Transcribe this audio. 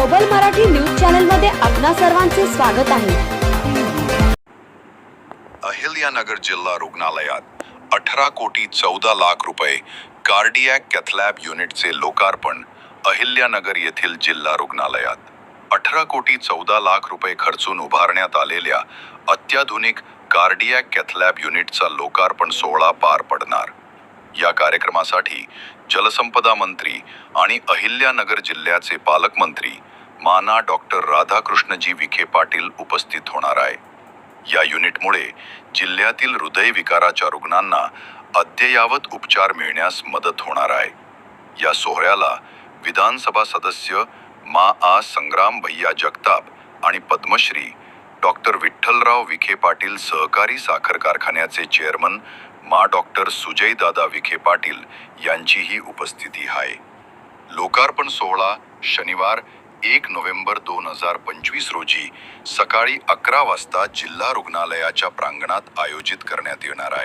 Global Marathi news चॅनलमध्ये आपणा सर्वांचे स्वागत आहे. अहिल्यानगर जिल्हा रुग्णालयात अठरा कोटी चौदा लाख रुपये कार्डियॅक कॅथलॅब युनिटचे लोकार्पण अहिल्यानगर येथील जिल्हा रुग्णालयात. अठरा कोटी चौदा लाख रुपये खर्चून उभारण्यात आलेल्या अत्याधुनिक कार्डियॅक कॅथलॅब युनिटचा लोकार्पण सोहळा पार पडणार. कार्यक्रमासाठी जलसंपदा मंत्री आणि अहिल्यानगर जिल्ह्याचे पालकमंत्री माना डॉक्टर राधाकृष्णजी विखे पाटील उपस्थित होणार आहे. या युनिटमुळे जिल्ह्यातील हृदयविकाराच्या रुग्णांना अद्ययावत उपचार मिळण्यास मदत होणार आहे. या सोहळ्याला विधानसभा सदस्य मा आ संग्राम भैया जगताप आणि पद्मश्री डॉक्टर विठ्ठलराव विखे पाटील सहकारी साखर कारखान्याचे चेअरमन मा डॉक्टर सुजयदादा विखे पाटील यांचीही उपस्थिती आहे. लोकार्पण सोहळा शनिवार एक नोव्हेंबर दोन हजार पंचवीस रोजी सकाळी अकरा वाजता जिल्हा रुग्णालयाच्या प्रांगणात आयोजित करण्यात येणार आहे.